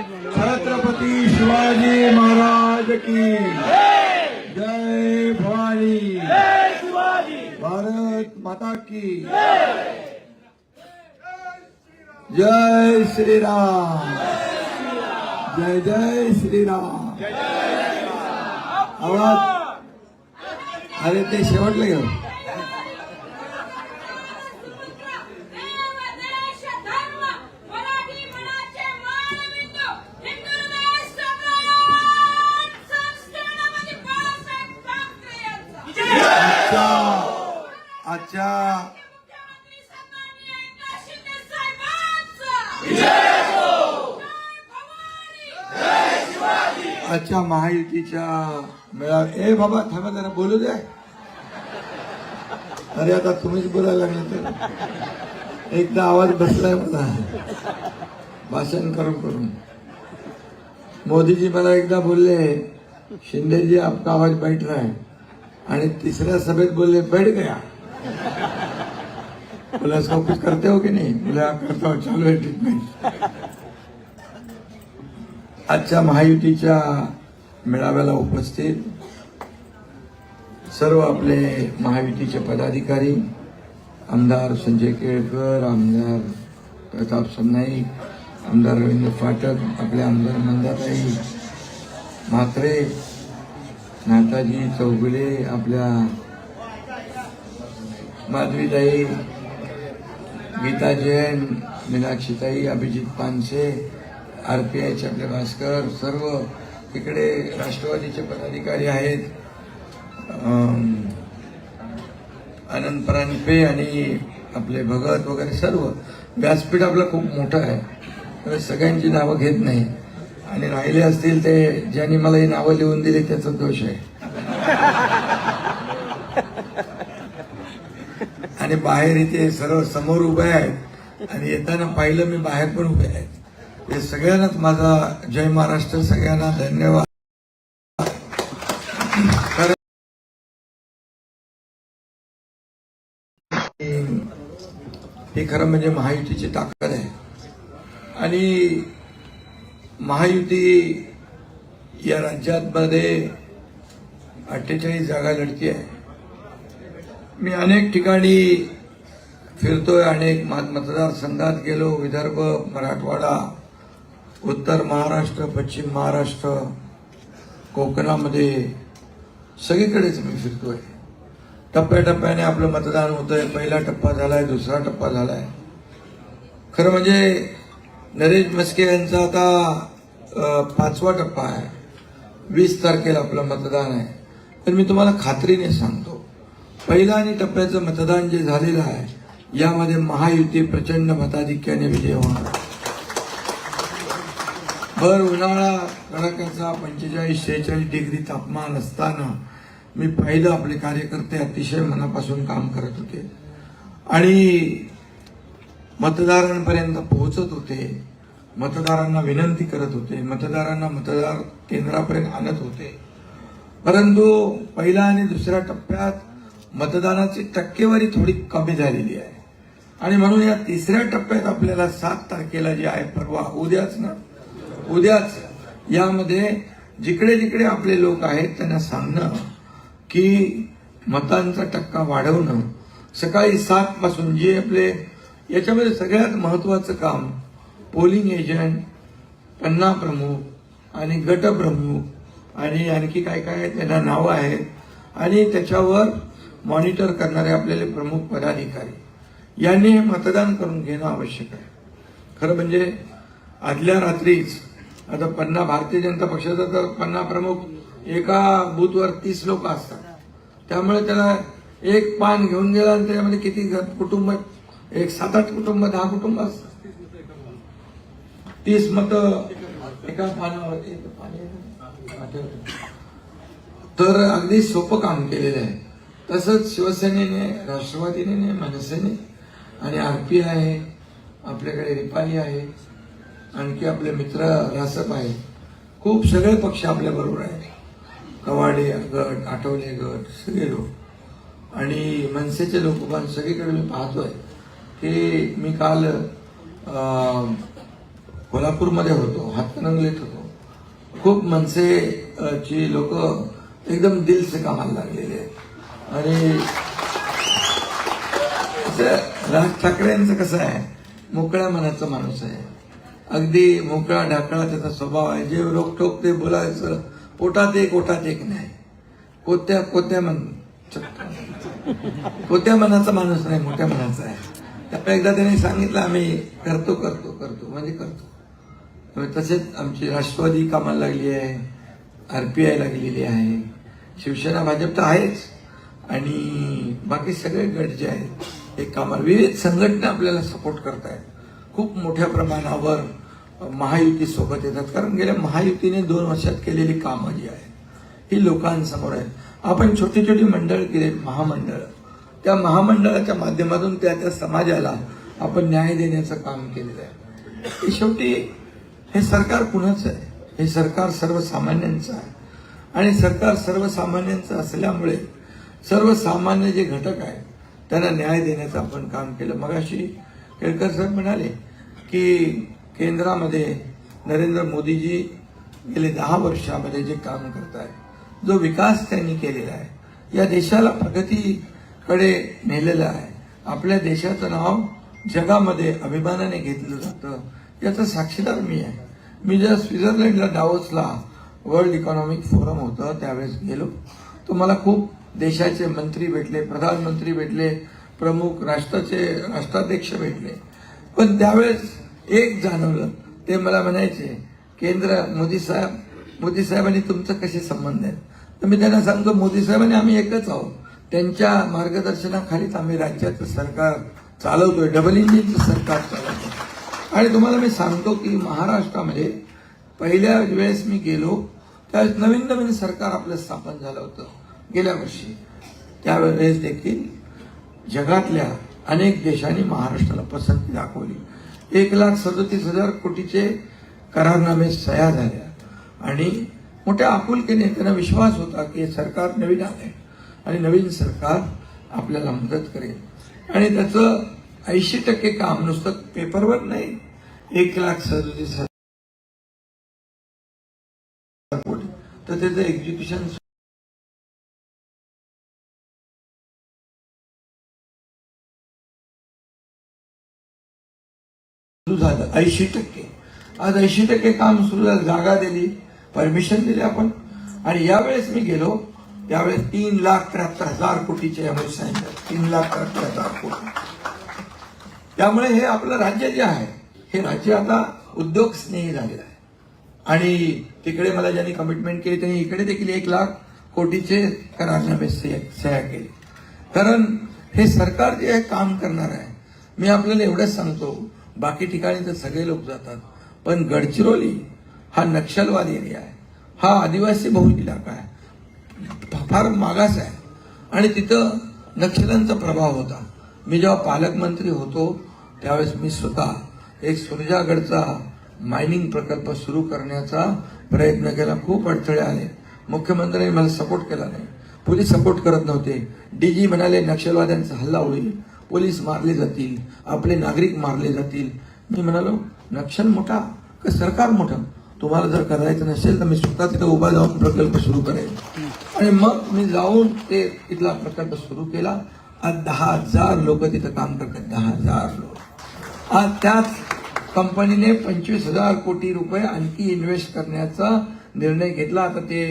छत्रपती शिवाजी महाराज की जय भवानी। भारत माता की जय श्रीराम। जय जय श्रीराम। आवाज अरे ते शेवटले घेऊ आजच्या महायुतीच्या मेळा ए बाबा थांबा त्यांना बोलू द्या. अरे आता तुम्हीच बोलायला लागले तर. एकदा आवाज बसलाय मला. भाषण करून करून. मोदीजी मला एकदा बोलले शिंदेजी आपका आवाज बैठ रहा है. आणि तिसऱ्या सभेत बोलले बैठ गया. बोला सब कुछ करते हो की नाही? बोला करता हो चालू आहे ट्रीटमेंट आजच्या महायुतीच्या मेळाव्याला उपस्थित सर्व आपले महायुतीचे पदाधिकारी आमदार संजय केळकर आमदार प्रताप सरनाईक आमदार रवींद्र फाटक आपले आमदार मंदाताई म्हात्रे नाताजी चौगुले आपल्या माधवीताई गीता जैन मीनाक्षीताई अभिजित पानसे आर पी आयचे आपले भास्कर सर्व इकडे राष्ट्रवादीचे पदाधिकारी आहेत. आनंद परांजपे आणि आपले भगत वगैरे सर्व. व्यासपीठ आपलं खूप मोठं आहे. सगळ्यांची नावं घेत नाही. आणि राहिले असतील ते ज्यांनी मला ही नावं लिहून दिली त्याचा दोष आहे. आणि बाहेर इथे सर्व समोर उभे आहेत. आणि येताना पाहिलं मी बाहेर पण उभे आहेत. हे सगळ्यांनाच माझा जय महाराष्ट्र सगळ्यांना धन्यवाद. हे खरं म्हणजे महायुतीची ताकद आहे. आणि महायुती या राज्यामध्ये अठ्ठेचाळीस जागा लढती आहे. मी अनेक ठिकाणी फिरतोय अनेक मतदारसंघात गेलो विदर्भ मराठवाडा उत्तर महाराष्ट्र पश्चिम महाराष्ट्र कोकणामध्ये सगळीकडेच मी फिरतोय. टप्प्याटप्प्याने आपलं मतदान होतंय. पहिला टप्पा झालाय दुसरा टप्पा झालाय. खरं म्हणजे नरेश मस्के यांचा आता पाचवा टप्पा आहे. वीस तारखेला आपलं मतदान आहे. तर मी तुम्हाला खात्रीने सांगतो. पहिला आणि टप्प्याचं मतदान जे झालेलं आहे यामध्ये महायुती प्रचंड मताधिक्याने विजय होणार. भर उन्हाळा कडाक्याचा पंचेचाळीस शेहेचाळीस डिग्री तापमान असताना मी पाहिलं आपले कार्यकर्ते अतिशय मनापासून काम करत होते. आणि मतदारांपर्यंत पोहोचत होते. मतदारांना विनंती करत होते. मतदारांना मतदार केंद्रापर्यंत आणत होते. परंतु पहिल्या आणि दुसऱ्या टप्प्यात मतदानाची टक्केवारी थोडी कमी झालेली आहे. आणि म्हणून या तिसऱ्या टप्प्यात आपल्याला सात तारखेला जे आहे परवा उद्याच ना उद्याच यामध्ये जिकडे जिकडे आपले लोक आहेत त्यांना सांगणं की मतांचा टक्का वाढवणं. सकाळी सात पासून जे आपले याच्यामध्ये सगळ्यात महत्वाचं काम पोलिंग एजंट पन्ना प्रमुख आणि गटप्रमुख आणि आणखी काय काय त्यांना नावं आहेत आणि त्याच्यावर मॉनिटर करणारे आपल्याले प्रमुख पदाधिकारी. यांनी हे मतदान करून घेणं आवश्यक आहे. खरं म्हणजे आदल्या रात्रीच आता पन्ना भारतीय जनता पक्षाचा तर पन्ना प्रमुख एका बूथवर तीस लोक असतात. त्यामुळे त्याला एक पान घेऊन गेला आणि त्याच्यामध्ये किती कुटुंब एक सात आठ कुटुंब दहा कुटुंब असतात. तीस मत एका पानावर तर अगदी सोपं काम केलेलं आहे. तसंच शिवसेनेने राष्ट्रवादीने मनसेने आणि आरपी आहे आपल्याकडे रिपाली आहे. आणखी आपले मित्र रासप आहे खूप सगळे पक्ष आपल्या बरोबर आहेत. कवाडे गट आठवले गट सगळे लोक. आणि मनसेचे लोक पण सगळीकडे मी पाहतोय. की मी काल कोल्हापूरमध्ये होतो हातकणंगलेत होतो. खूप मनसे लोक एकदम दिलसे कामाला लागलेले आहेत. आणि असं राज ठाकरे यांचं कसं आहे? मोकळ्या मनाचा माणूस आहे. अगदी मोकळा ढाकळा त्याचा स्वभाव आहे. जे रोकटोक ते बोलायचं पोटात एक ओटात एक नाही. कोत्या कोत्या मन कोत्या मनाचा माणूस नाही मोठ्या मनाचा आहे. त्यामुळे एकदा त्यांनी सांगितलं आम्ही करतो करतो करतो. म्हणजे करतो. तसेच आमची राष्ट्रवादी कामाला लागली आहे आर पी आय लागलेली आहे. शिवसेना भाजप तर आहेच. आणि बाकी सगळे गट जे आहेत हे कामाला विविध संघटना आपल्याला सपोर्ट करतायत. खूप मोठ्या प्रमाणावर महायुती सोबत येतात. कारण गेल्या महायुतीने दोन वर्षात केलेली कामं जी आहेत ही लोकांसमोर आहेत. आपण छोटी छोटी मंडळ केले महामंडळ. त्या महामंडळाच्या माध्यमातून त्या त्या समाजाला आपण न्याय देण्याचं काम केलेलं आहे. शेवटी हे सरकार कुणाचं आहे? हे सरकार सर्वसामान्यांचं आहे. आणि सरकार सर्वसामान्यांचं असल्यामुळे सर्वसामान्य जे घटक आहेत त्यांना न्याय देण्याचं आपण काम केलं. मगाशी केळकर साहेब म्हणाले की केंद्रामध्ये नरेंद्र मोदीजी गेले दहा वर्षामध्ये जे काम करत आहे जो विकास त्यांनी केलेला आहे या देशाला प्रगतीकडे नेलेला आहे. आपल्या देशाचं नाव जगामध्ये अभिमानाने घेतलं जातं याचा साक्षीदार मी आहे. मी ज्या स्वित्झर्लंडला डावोसला वर्ल्ड इकॉनॉमिक फोरम होतं त्यावेळेस गेलो. तो मला खूप देशाचे मंत्री भेटले प्रधानमंत्री भेटले प्रमुख राष्ट्राचे राष्ट्राध्यक्ष भेटले. पण त्यावेळेस एक जाणवलं ते मला म्हणायचे केंद्र मोदी साहेब मोदी साहेबांनी तुमचं कसे संबंध आहेत? तर मी त्यांना सांगतो मोदी साहेबांनी आम्ही एकच आहोत. त्यांच्या मार्गदर्शनाखालीच आम्ही राज्याचं सरकार चालवतोय डबल इंजिनचं सरकार चालवतो आणि तुम्हाला मी सांगतो की महाराष्ट्रामध्ये पहिल्या वेळेस मी गेलो त्यावेळेस नवीन नवीन सरकार आपलं स्थापन झालं होतं गेल्या वर्षी. त्यावेळेस देखील जगातल्या अनेक देशांनी महाराष्ट्राला पसंती दाखवली. एक लाख सदतीस हजार कोटीचे करारनामे सह्या झाल्या. आणि मोठ्या आपुलकीने त्यांना विश्वास होता की हे सरकार नवीन आहे आणि नवीन सरकार आपल्याला मदत करेल. आणि त्याचं ऐंशी टक्के काम नुसतं पेपरवर नाही एक लाख सदतीस हजार कोटी. तर त्याचं एक्झिक्युशन सुरू झालं. ऐंशी टक्के. आज ऐंशी टक्के काम सुरू झालं. जागा दिली. परमिशन दिली आपण. आणि यावेळेस मी गेलो. त्यावेळेस तीन लाख त्र्याहत्तर हजार कोटीचे यामध्ये सांगितलं तीन लाख त्र्याहत्तर हजार कोटी. त्यामुळे हे आपलं राज्य जे आहे हे राज्य आता उद्योग स्नेही झालेलं आहे. आणि तिकडे मला ज्यांनी कमिटमेंट केली त्यांनी इकडे देखील एक लाख कोटीचे करारनामे सह्या सह्या केले. कारण हे सरकार जे आहे काम करणार आहे. मी आपल्याला एवढंच सांगतो. बाकी ठिकाणी तर सगळे लोक जातात. पण गडचिरोली हा नक्षलवाद एरिया आहे. हा आदिवासी बहुल इलाका आहे. फार मागास आहे. आणि तिथं नक्षल्यांचा प्रभाव होता. मी जेव्हा पालकमंत्री होतो त्यावेळेस मी स्वतः एक सुरजागडचा मायनिंग प्रकल्प सुरू करण्याचा प्रयत्न केला. खूप अडथळे आले. मुख्यमंत्र्यांनी मला सपोर्ट केला नाही. पोलीस सपोर्ट करत नव्हते. डीजी म्हणाले नक्षलवाद्यांचा हल्ला होईल. पोलीस मारले जातील आपले नागरिक मारले जातील. मी म्हणालो नक्षल मोठा का सरकार मोठं? तुम्हाला जर करायचं नसेल तर मी स्वतः तिथे उभा जाऊन प्रकल्प सुरू करेन. आणि मग मी जाऊन ते तिथला प्रकल्प सुरू केला. आज दहा हजार लोक तिथं काम करतात दहा हजार लोक. आज त्याच कंपनीने पंचवीस हजार कोटी रुपये आणखी इन्व्हेस्ट करण्याचा निर्णय घेतला. आता ते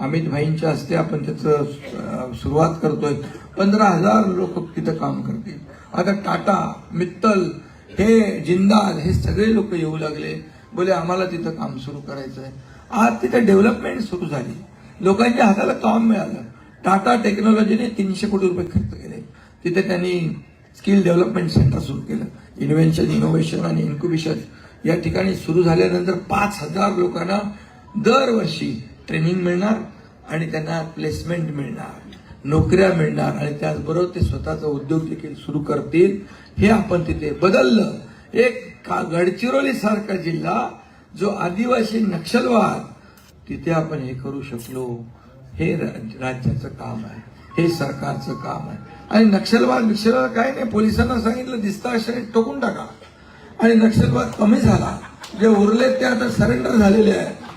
अमित भाईंच्या हस्ते आपण त्याचं सुरुवात करतोय. पंधरा हजार लोक तिथं काम करतील. आता टाटा मित्तल हे जिंदाल हे सगळे लोक येऊ लागले. बोले आम्हाला तिथं काम सुरू करायचं आहे आज तिथे डेव्हलपमेंट सुरू झाली. लोकांच्या हाताला काम मिळालं. टाटा टेक्नॉलॉजीने तीनशे कोटी रुपये खर्च केले. तिथे त्यांनी स्किल डेव्हलपमेंट सेंटर सुरू केलं. इन्व्हेन्शन इनोव्हेशन आणि इन्क्युबेशन या ठिकाणी सुरू झाल्यानंतर पाच हजार लोकांना दरवर्षी ट्रेनिंग मिळणार आणि त्यांना प्लेसमेंट मिळणार नोकऱ्या मिळणार आणि त्याचबरोबर ते स्वतःचा उद्योग देखील सुरू करतील. हे आपण तिथे बदललं. एक का गडचिरोली सारखा जिल्हा जो आदिवासी नक्षलवाद तिथे आपण हे करू शकलो. हे राज्याचं काम आहे. हे सरकारचं काम आहे. आणि नक्षलवाद नक्षलवाद काय नाही. पोलिसांना सांगितलं दिसता अशा ठोकून टाका. आणि नक्षलवाद कमी झाला. जे उरले ते आता सरेंडर झालेले आहेत.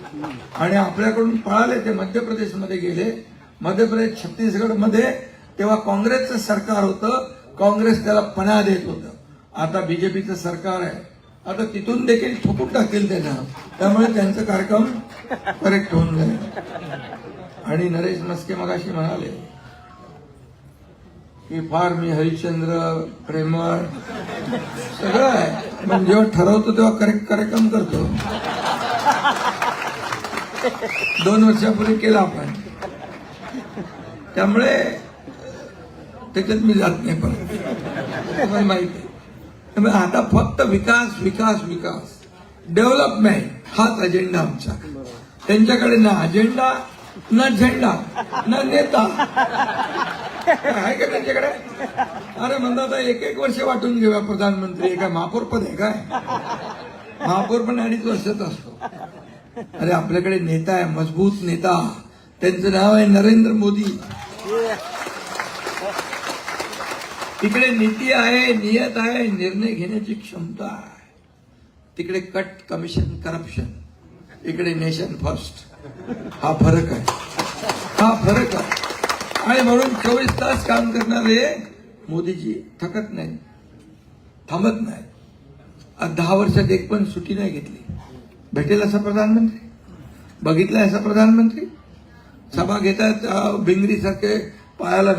आणि आपल्याकडून पळाले ते मध्य प्रदेशमध्ये गेले. मध्य प्रदेश छत्तीसगडमध्ये तेव्हा काँग्रेसचं सरकार होतं. काँग्रेस त्याला पणा देत होतं. आता बीजेपीचं सरकार आहे. आता तिथून देखील ठोकून टाकेल त्यांना. त्यामुळे त्यांचा कार्यक्रम करेक्ट होऊन जाईल. आणि नरेश मस्के मगाशी म्हणाले की फार मी हरिश्चंद्र प्रेमळ सगळं आहे. पण जेव्हा ठरवतो तेव्हा करेक्ट कार्यक्रम करतो. दोन वर्षापूर्वी केला आपण. त्यामुळे त्याच्यात मी जात नाही पण तुम्हाला माहिती आहे. त्यामुळे आता फक्त विकास विकास विकास. डेव्हलपमेंट हाच अजेंडा आमचा. त्यांच्याकडे ना अजेंडा ना झेंडा ना नेता. आहे का त्यांच्याकडे? अरे म्हणतात आता एक एक वर्ष वाटून घेऊया प्रधानमंत्री. हे काय महापौर पद आहे काय? महापौर पण अडीच वर्षाचा असतो. अरे आपल्याकडे नेता आहे मजबूत नेता. त्यांचं नाव आहे नरेंद्र मोदी. तिकडे नीती आहे नियत आहे निर्णय घेण्याची क्षमता आहे. तिकडे कट कमिशन करप्शन. इकडे नेशन फर्स्ट. हा फरक आहे. हा फरक आहे. आणि म्हणून चोवीस तास काम करणारे मोदीजी थकत नाही थांबत नाही दहा वर्षात एक पण सुट्टी नाही घेतली. भेटेल असा प्रधानमंत्री? बघितलाय असा प्रधानमंत्री? सभा घेतात भिंगरीसारखे पायाला